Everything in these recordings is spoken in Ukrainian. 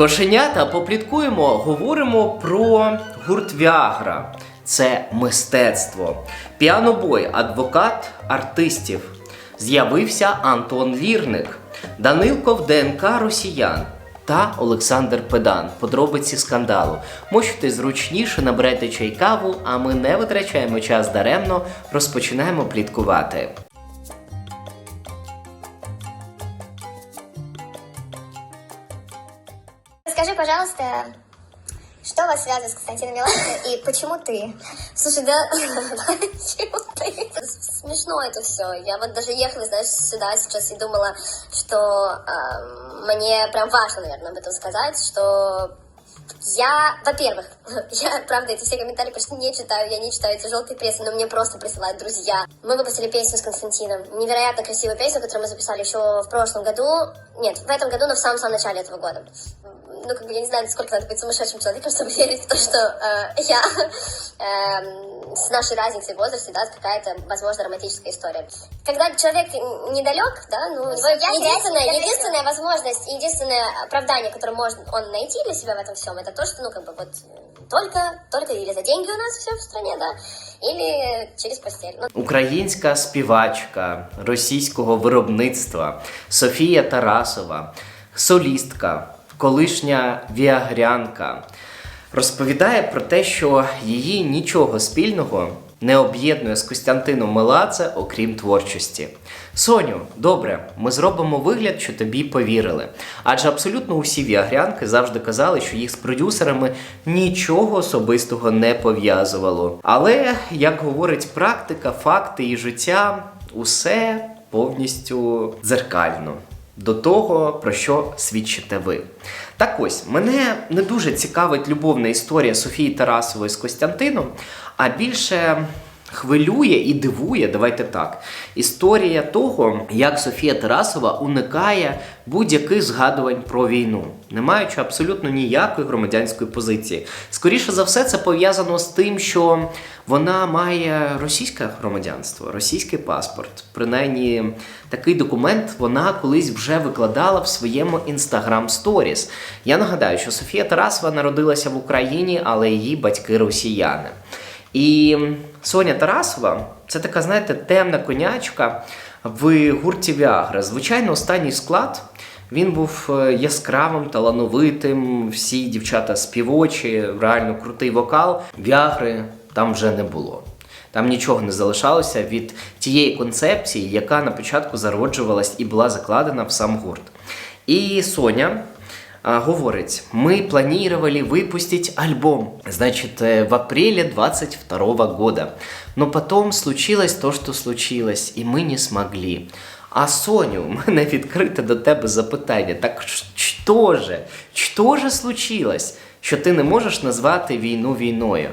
Кошенята попліткуємо, говоримо про гурт Віагра. Це мистецтво. Піанобой, адвокат артистів. З'явився Антон Лірник, Данилко в ДНК росіян та Олександр Педан. Подробиці скандалу. Можете зручніше наберете чай каву, а ми не витрачаємо час даремно, розпочинаємо пліткувати. Скажи, пожалуйста, что вас связывает с Константином Меладзе и почему ты? Слушай, да почему ты? Смешно это все. Я вот даже ехала, знаешь, сюда сейчас и думала, что эм, мне прям важно, наверное, об этом сказать, что я, во-первых, я, правда, эти все комментарии почти не читаю, я не читаю эти желтые прессы, но мне просто присылают друзья. Мы выпустили песню с Константином, невероятно красивую песню, которую мы записали еще в прошлом году, нет, в этом году, но в самом-самом начале этого года. Ну, как бы, я не знаю, насколько надо быть сумасшедшим человеком, чтобы верить в то, что э, я эм, с нашей разницей в возрасте, да, какая-то, возможно, романтическая история. Когда человек недалек, да, ну, у него я единственная, верю, я единственная возможность, единственное оправдание, которое может он найти для себя в этом всем, это то, что, ну, как бы, вот, только, только или за деньги у нас все в стране, да, или через постель. Ну, Українська співачка російського виробництва Софія Тарасова, солістка, колишня віагрянка, розповідає про те, що її нічого спільного не об'єднує з Костянтином Меладзе, окрім творчості. Соню, добре, ми зробимо вигляд, що тобі повірили. Адже абсолютно усі віагрянки завжди казали, що їх з продюсерами нічого особистого не пов'язувало. Але, як говорить практика, факти і життя, усе повністю дзеркально до того, про що свідчите ви. Так ось, мене не дуже цікавить любовна історія Софії Тарасової з Костянтином, а більше хвилює і дивує, давайте так, історія того, як Софія Тарасова уникає будь-яких згадувань про війну, не маючи абсолютно ніякої громадянської позиції. Скоріше за все, це пов'язано з тим, що вона має російське громадянство, російський паспорт. Принаймні, такий документ вона колись вже викладала в своєму Instagram Stories. Я нагадаю, що Софія Тарасова народилася в Україні, але її батьки росіяни. І Соня Тарасова це така, знаєте, темна конячка в гурті Віагра. Звичайно, останній склад. Він був е, яскравим, талановитим, всі дівчата співочі, реально крутий вокал. Віагри там вже не було. Там нічого не залишалося від тієї концепції, яка на початку зароджувалась і була закладена в сам гурт. І Соня а, говорить, мы планировали выпустить альбом, значит, э, в апреле 22 года. Но потом случилось то, что случилось, і ми не смогли. А Соню, у мене відкрите до тебе запитання. Так що же, що же случилось, що ти не можеш назвати війну війною?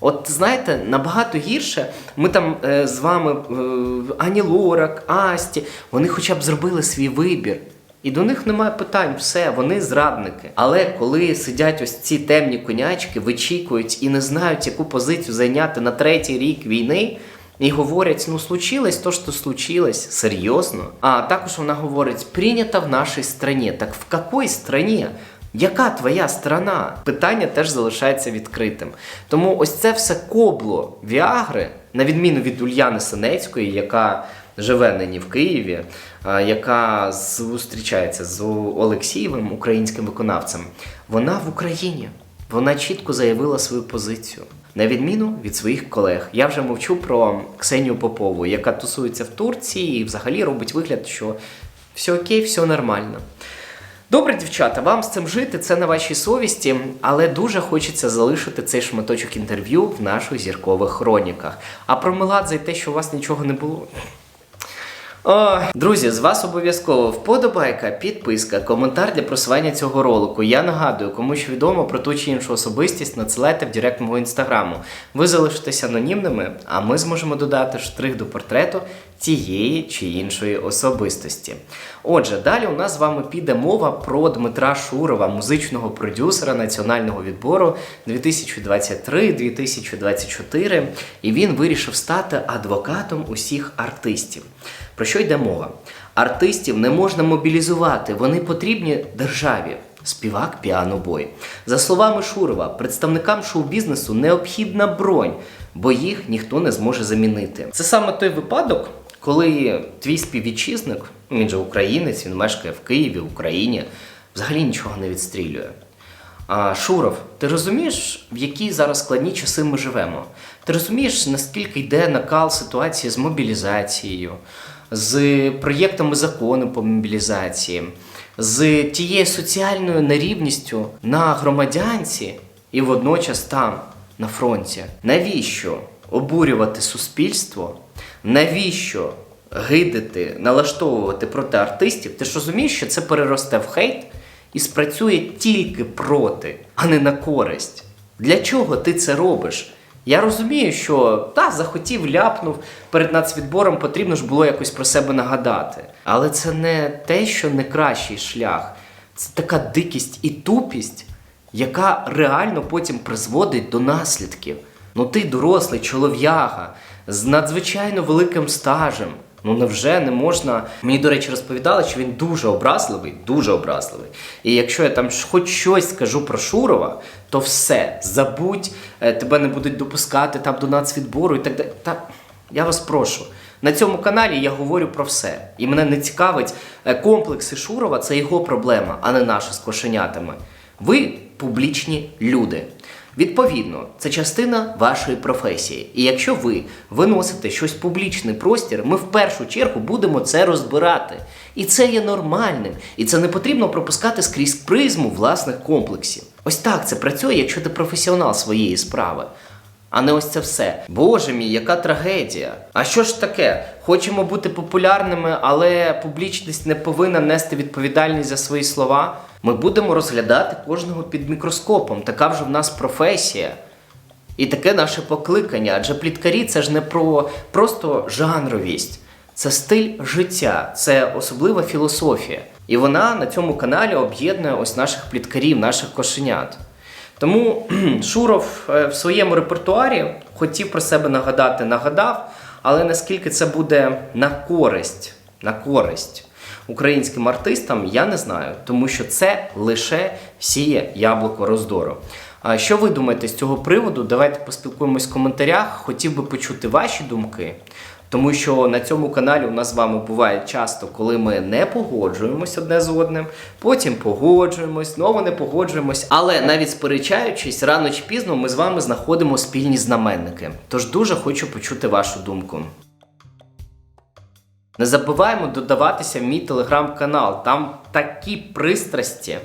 От знаєте, набагато гірше. Ми там е, з вами е, Ані Лорак, Асті, вони хоча б зробили свій вибір. І до них немає питань, все, вони зрадники. Але коли сидять ось ці темні конячки, вичікують і не знають, яку позицію зайняти на третій рік війни, і говорять, ну случилось то, що случилось, серйозно. А також вона говорить, прийнято в нашій страні. Так в якій страні? Яка твоя страна? Питання теж залишається відкритим. Тому ось це все кобло Віагри, на відміну від Ульяни Синецької, яка живе нині в Києві, яка зустрічається з Олексієвим, українським виконавцем, вона в Україні. Вона чітко заявила свою позицію. На відміну від своїх колег. Я вже мовчу про Ксенію Попову, яка тусується в Турції і взагалі робить вигляд, що все окей, все нормально. Добре, дівчата, вам з цим жити, це на вашій совісті, але дуже хочеться залишити цей шматочок інтерв'ю в наших зіркових хроніках. А про Меладзе і те, що у вас нічого не було. О, друзі, з вас обов'язково вподобайка, підписка, коментар для просування цього ролику. Я нагадую, кому що відомо про ту чи іншу особистість, надсилайте в директ мого інстаграму. Ви залишитесь анонімними, а ми зможемо додати штрих до портрету тієї чи іншої особистості. Отже, далі у нас з вами піде мова про Дмитра Шурова, музичного продюсера національного відбору 2023-2024, і він вирішив стати адвокатом усіх артистів. Про що йде мова? Артистів не можна мобілізувати, вони потрібні державі. співак піанобой. За словами Шурова, представникам шоу-бізнесу необхідна бронь, бо їх ніхто не зможе замінити. Це саме той випадок, коли твій співвітчизник, він же українець, він мешкає в Києві, в Україні, взагалі нічого не відстрілює. А, Шуров, ти розумієш, в які зараз складні часи ми живемо? Ти розумієш, наскільки йде накал ситуації з мобілізацією, з проєктами закону по мобілізації, з тією соціальною нерівністю на громадянці і водночас там, на фронті? Навіщо обурювати суспільство? Навіщо гидити, налаштовувати проти артистів? Ти ж розумієш, що це переросте в хейт? і спрацює тільки проти, а не на користь. Для чого ти це робиш? Я розумію, що та захотів, ляпнув перед нацвідбором, потрібно ж було якось про себе нагадати. Але це не те, що не кращий шлях. Це така дикість і тупість, яка реально потім призводить до наслідків. Ну ти дорослий чолов'яга з надзвичайно великим стажем. Ну невже не можна. Мені, до речі, розповідали, що він дуже образливий, дуже образливий. І якщо я там хоч щось скажу про Шурова, то все, забудь, е, тебе не будуть допускати там до нацвідбору і так далі. Та я вас прошу. На цьому каналі я говорю про все. І мене не цікавить е, комплекси Шурова, це його проблема, а не наша з кошенятами. Ви публічні люди. Відповідно, це частина вашої професії. І якщо ви виносите щось в публічний простір, ми в першу чергу будемо це розбирати. І це є нормальним. І це не потрібно пропускати скрізь призму власних комплексів. Ось так це працює, якщо ти професіонал своєї справи. А не ось це все. Боже мій, яка трагедія. А що ж таке? Хочемо бути популярними, але публічність не повинна нести відповідальність за свої слова. Ми будемо розглядати кожного під мікроскопом. Така вже в нас професія. І таке наше покликання. Адже пліткарі це ж не про просто жанровість. Це стиль життя, це особлива філософія. І вона на цьому каналі об'єднує ось наших пліткарів, наших кошенят. Тому Шуров е, в своєму репертуарі хотів про себе нагадати, нагадав, але наскільки це буде на користь, на користь українським артистам, я не знаю, тому що це лише сіє яблуко роздору. Що ви думаєте з цього приводу? Давайте поспілкуємось в коментарях. Хотів би почути ваші думки. Тому що на цьому каналі у нас з вами буває часто, коли ми не погоджуємось одне з одним, потім погоджуємось, знову не погоджуємось. Але навіть сперечаючись, рано чи пізно ми з вами знаходимо спільні знаменники. Тож дуже хочу почути вашу думку. Не забуваємо додаватися в мій телеграм-канал. Там такі пристрасті,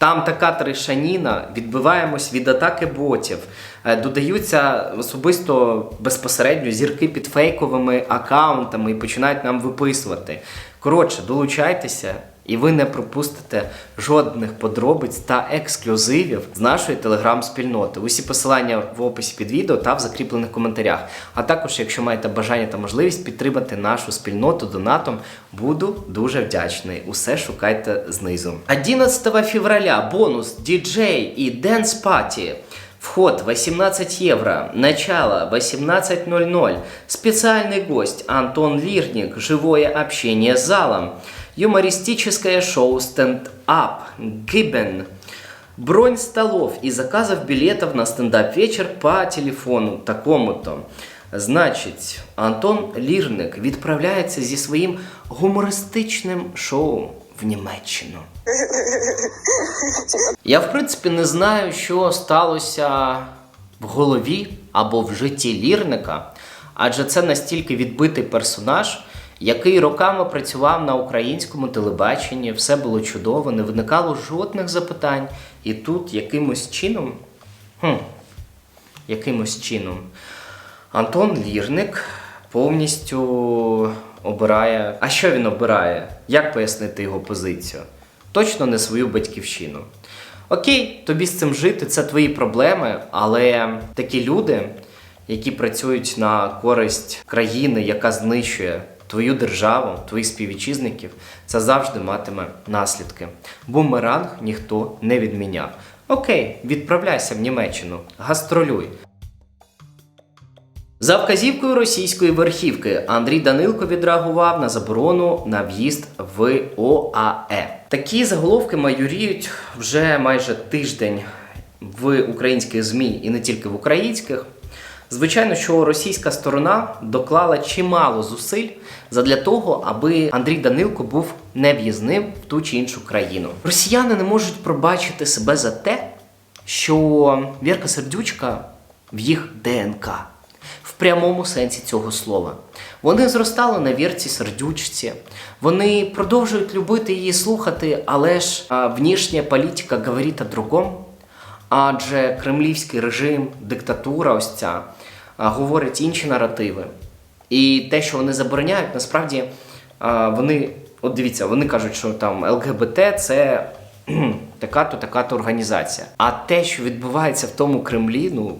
там така тришаніна, відбиваємось від атаки ботів. Е, Додаються особисто безпосередньо зірки під фейковими аккаунтами і починають нам виписувати. Коротше, долучайтеся, і ви не пропустите жодних подробиць та ексклюзивів з нашої телеграм-спільноти. Усі посилання в описі під відео та в закріплених коментарях. А також, якщо маєте бажання та можливість підтримати нашу спільноту донатом, буду дуже вдячний. Усе шукайте знизу. 11 февраля бонус діджей і денс паті. Вход 18 евро. Начало 18.00. Специальный гость Антон Лирник. Живое общение с залом. Юмористическое шоу стендап. Гибен. Бронь столов и заказов билетов на стендап-вечер по телефону такому-то. Значить, Антон Лірник відправляється зі своїм гумористичним шоу в Німеччину. Я, в принципі, не знаю, що сталося в голові або в житті лірника, адже це настільки відбитий персонаж, який роками працював на українському телебаченні, все було чудово, не виникало жодних запитань. І тут якимось чином, хм, якимось чином, Антон Лірник повністю обирає. А що він обирає? Як пояснити його позицію? Точно не свою батьківщину. Окей, тобі з цим жити, це твої проблеми, але такі люди, які працюють на користь країни, яка знищує твою державу, твоїх співвітчизників, це завжди матиме наслідки. Бумеранг ніхто не відміняв. Окей, відправляйся в Німеччину, гастролюй. За вказівкою російської верхівки Андрій Данилко відреагував на заборону на в'їзд в ОАЕ. Такі заголовки майоріють вже майже тиждень в українських ЗМІ і не тільки в українських. Звичайно, що російська сторона доклала чимало зусиль задля того, аби Андрій Данилко був нев'їзним в ту чи іншу країну. Росіяни не можуть пробачити себе за те, що Вірка Сердючка в їх ДНК в прямому сенсі цього слова. Вони зростали на вірці сердючці, вони продовжують любити її слухати, але ж внішня політика говорить о другому. Адже кремлівський режим, диктатура, ось ця а, говорить інші наративи. І те, що вони забороняють, насправді вони, от дивіться, вони кажуть, що там ЛГБТ це така-то, така-то організація. А те, що відбувається в тому Кремлі, ну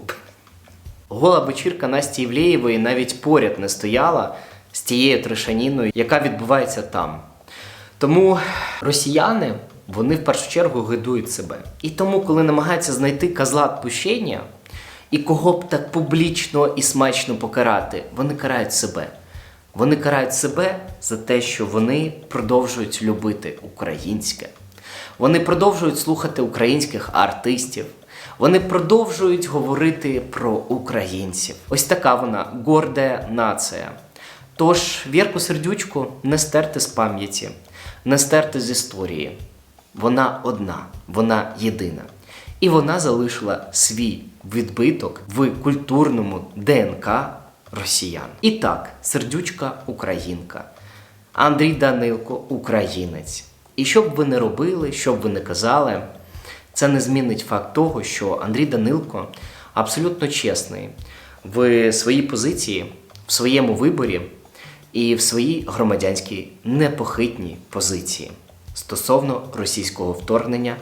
гола вечірка Насті Євлеєвої навіть поряд не стояла з тією трешаніною, яка відбувається там. Тому росіяни вони в першу чергу гидують себе. І тому, коли намагаються знайти козла відпущення і кого б так публічно і смачно покарати, вони карають себе. Вони карають себе за те, що вони продовжують любити українське. Вони продовжують слухати українських артистів. Вони продовжують говорити про українців. Ось така вона горда нація. Тож Вірку Сердючку не стерти з пам'яті, не стерти з історії. Вона одна, вона єдина. І вона залишила свій відбиток в культурному ДНК росіян. І так, сердючка українка, Андрій Данилко українець. І що б ви не робили, що б ви не казали, це не змінить факт того, що Андрій Данилко абсолютно чесний в своїй позиції, в своєму виборі і в своїй громадянській непохитній позиції стосовно російського вторгнення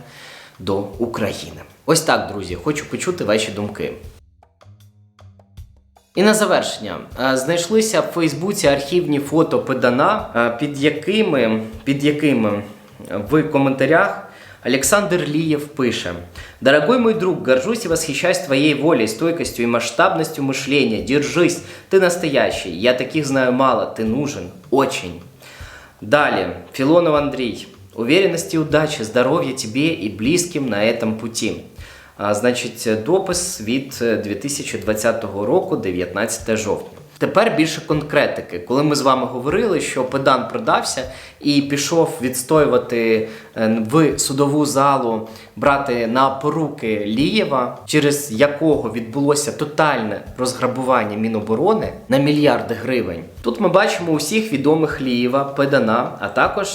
до України. Ось так, друзі, хочу почути ваші думки. І на завершення Е, знайшлися в Фейсбуці архівні фото Педана, е, під якими, під якими в коментарях Александр Лиев пише «Дорогой мой друг, горжусь и восхищаюсь твоей волей, стойкостью и масштабностью мышления. Держись, ты настоящий. Я таких знаю мало, ты нужен. Очень». Далее, Филонов Андрей. Уверенности, удачи, здоровья тебе и близким на этом пути. Значить, допис від е, 2020 року, 19 жовтня. Тепер більше конкретики. Коли ми з вами говорили, що педан продався і пішов відстоювати е, в судову залу, брати на поруки Лієва, через якого відбулося тотальне розграбування Міноборони на мільярди гривень. Тут ми бачимо усіх відомих Лієва, педана, а також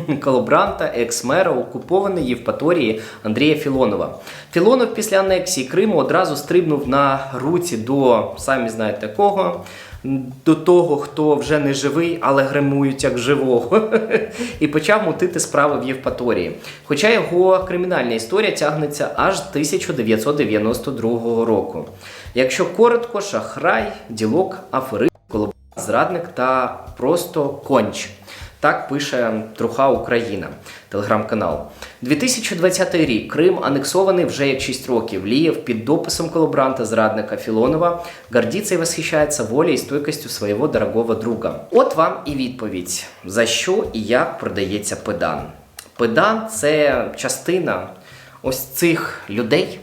колаборанта, екс-мера окупованої Євпаторії Андрія Філонова. Філонов після анексії Криму одразу стрибнув на руці до самі знаєте кого. До того, хто вже не живий, але гримують як живого, і почав мутити справи в Євпаторії. Хоча його кримінальна історія тягнеться аж з 1992 року. Якщо коротко, шахрай, ділок, аферист, колаборант, зрадник та просто конч. Так пише Труха Україна, телеграм-канал. 2020 рік Крим анексований вже як 6 років. Лієв під дописом колаборанта зрадника Філонова гордиться і восхищається волею і стойкістю свого дорогого друга. От вам і відповідь, за що і як продається педан. Педан це частина ось цих людей,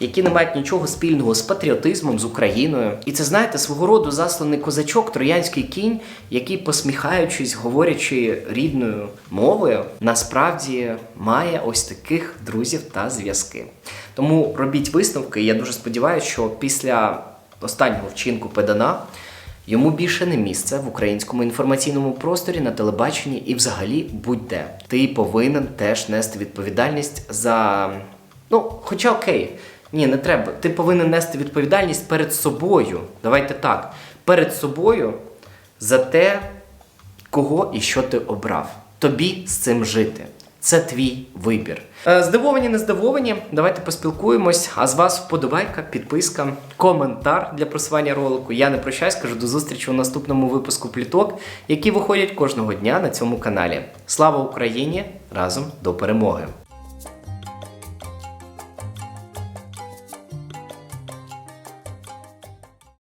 які не мають нічого спільного з патріотизмом, з Україною. І це, знаєте, свого роду засланий козачок, троянський кінь, який, посміхаючись, говорячи рідною мовою, насправді має ось таких друзів та зв'язки. Тому робіть висновки. Я дуже сподіваюся, що після останнього вчинку педана. Йому більше не місце в українському інформаційному просторі на телебаченні і взагалі будь-де. Ти повинен теж нести відповідальність за. Ну, хоча окей, ні, не треба. Ти повинен нести відповідальність перед собою. Давайте так. Перед собою за те, кого і що ти обрав. Тобі з цим жити. Це твій вибір. Е, Здивовані, не здивовані. Давайте поспілкуємось. А з вас вподобайка, підписка, коментар для просування ролику. Я не прощаюсь, кажу до зустрічі у наступному випуску пліток, які виходять кожного дня на цьому каналі. Слава Україні! Разом до перемоги!